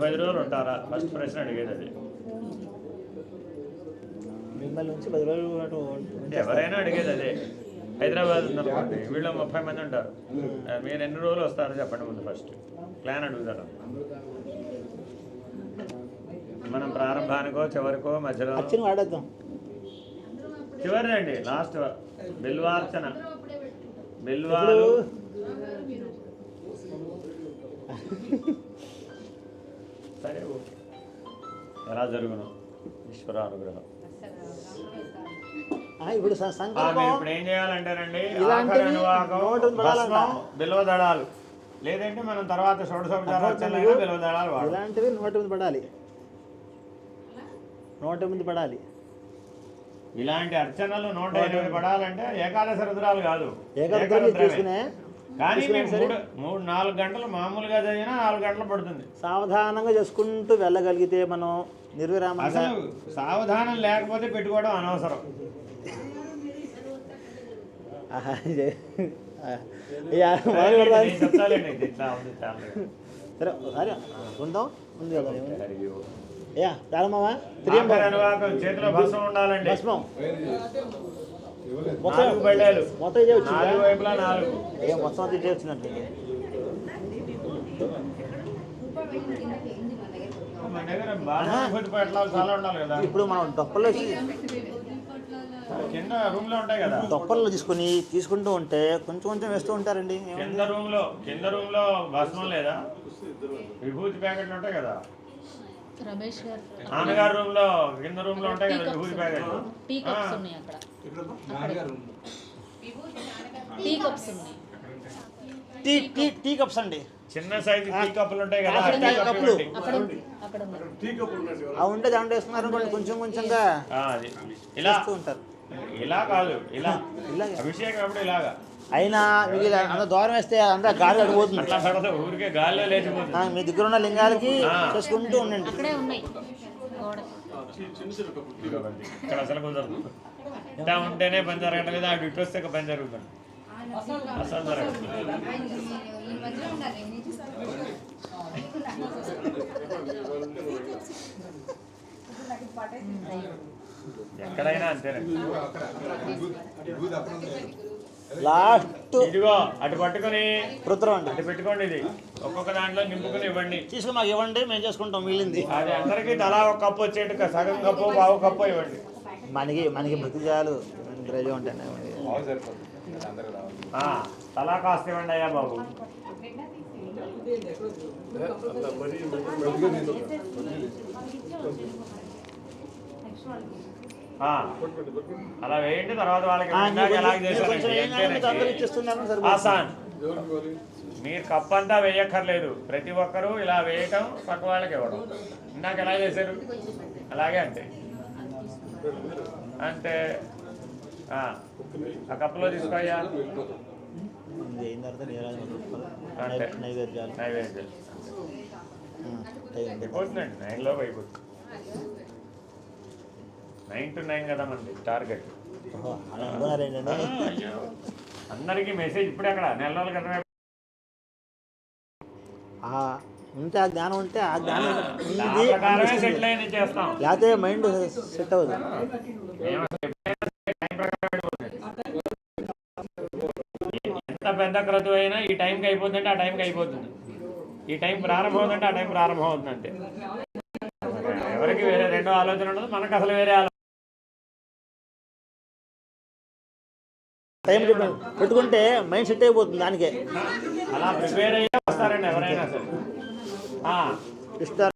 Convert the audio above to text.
పది రోజులు ఉంటారా? ఫస్ట్ ప్రశ్న అడిగేది అది. మిమ్మల్ని నుంచి పది రోజులు పాటు అంటే ఎవరైనా అడిగేది అదే. హైదరాబాద్ ఉందనుకోండి వీళ్ళు ముప్పై మంది ఉంటారు. మీరు ఎన్ని రోజులు వస్తారో చెప్పండి ముందు ఫస్ట్ ప్లాన్ అడుగుతారు మనం ప్రారంభానికో చివరికో మధ్యలో? అచ్చిన వాడేద్దాం. చివరి అండి లాస్ట్ బిల్వార్చన. బిల్వాలు. ఎలా జరుగును ఈశ్వర అనుగ్రహం. ఆ, ఇప్పుడు ఇప్పుడు ఏం చేయాలంటేనండి బిల్వ దళాలు. లేదంటే మనం తర్వాత షోడశోపచారాలు బిల్వ దళాలు ఇలాంటివి నోటి మీద పడాలి. నోటి మీద పడాలి. ఇలాంటి అర్చనలు నూట ఎనిమిది పడాలంటే ఏకాదశ రుద్రాలు కాదు. ఏకాదశి ఏకరుద్రమే. తీసుకునే కానీ. మూడు మూడు నాలుగు గంటలు మామూలుగా చదివినా నాలుగు గంటలు పడుతుంది. సావధానంగా చేసుకుంటూ వెళ్ళగలిగితే మనం నిర్విరామంగా అసలు సావధానం లేకపోతే పెట్టుకోవడం అనవసరం. సరే ఒకసారి ఉందాం. ఉంది కదా ప్రారంభమా చేతిలో భస్మం ఉండాలండి. భస్మం. నాలుగు బళ్ళేలు. మొత్తం ఇదే వచ్చిందా? మొత్తం ఇదే వచ్చినట్టు. ఇప్పుడు మనం డొప్పల్లో కింద రూమ్లో ఉంటాయి కదా. డొప్పల్లో తీసుకొని తీసుకుంటూ ఉంటే కొంచెం కొంచెం వేస్తూ ఉంటారండి? కింద రూమ్లో కింద రూమ్లో భస్మం లేదా? విభూతి ప్యాకెట్లు ఉంటాయి కదా. రమేష్ గారు. నాన్నగారి రూమ్లో కింద రూమ్లో ఉంటాయి కదా విభూతి ప్యాకెట్లు. టీ కప్స్ ఉన్నాయి అక్కడ. టీ కప్స్ ఉన్నాయి. టీ టీ టీ కప్స్ అండి. చిన్న సైజు టీ కప్పులు ఉంటాయి కదా టీ కప్పులు. ఉంటే దాంట్లో వేస్తున్నారు అనుకోండి కొంచెం కొంచెంగా ఆ, అది. ఇలా ఉంటారు. ఇలా కాదు ఇలా. ఇలాగే. అభిషేకం అప్పుడు ఇలాగా. అయినా మీకు ఇలా అంత దూరం వేస్తే అంతా గాలి పడదు ఊరికే గాలిలో లేచిపోతుంది. మీ దగ్గర ఉన్న లింగాలకి. చేసుకుంటూ ఉండండి. అక్కడే ఉన్నాయి. గోడ. ఇక్కడ అసలు కుదరదు ఇట్లా ఉంటేనే పని జరగట్లేదు అటు ఇటు వస్తే పని జరుగుతుంది. ఎక్కడైనా అంతేనండి లాస్ట్. ఇదిగో అటు పట్టుకొని. అండి అటు పెట్టుకోండి ఇది. ఒక్కొక్క దాంట్లో నింపుకొని ఇవ్వండి. తీసుకుని మాకు ఇవ్వండి మేము చేసుకుంటాం మిగిలింది. అది అందరికీ తలా ఒక కప్పు వచ్చేట్టు సగం కప్పు బావు కప్పు ఇవ్వండి. మనకి మనకి భక్తి చాలు ఉంటాయి. తలా కాస్త ఇవ్వండి అయ్యా బాబు. ఆ, అలా వేయండి తర్వాత వాళ్ళకి ఆసాన్ మీరు కప్ అంతా వేయక్కర్లేదు. ప్రతి ఒక్కరూ ఇలా వేయటం పక్క వాళ్ళకి ఇవ్వడం. ఇందాక ఎలా చేశారు? అలాగే అంతే అంతే ఆ, కప్పులో తీసుకోయ్యా. అయిన తర్వాత నైవేద్యాలు. అయిపోతుందండి అయిపోతుంది. నైన్ టు నైన్ కదా టార్గెట్. అందరికీ మెసేజ్ ఇప్పుడే అక్కడ నెల రోజుల క్రితమే ఆ, ఉంటే ఆ జ్ఞానం ఉంటే ఆ జ్ఞానం లేకపోతే మైండ్ సెట్ అవ్వదు. పెద్ద క్రతువు అయినా ఈ టైంకి అయిపోతుందంటే ఆ టైంకి అయిపోతుంది. ఈ టైం ప్రారంభం అవుతుందంటే ఆ టైం ప్రారంభం అవుతుంది అంతే ఎవరికి వేరే రెండో ఆలోచన ఉండదు మనకు అసలు వేరే ఆలోచన టైం పెట్టుకుంటే మైండ్ సెట్ అయిపోతుంది దానికే. అలా ప్రిపేర్ అయ్యే వస్తారండి ఎవరైనా సరే. ఇష్ట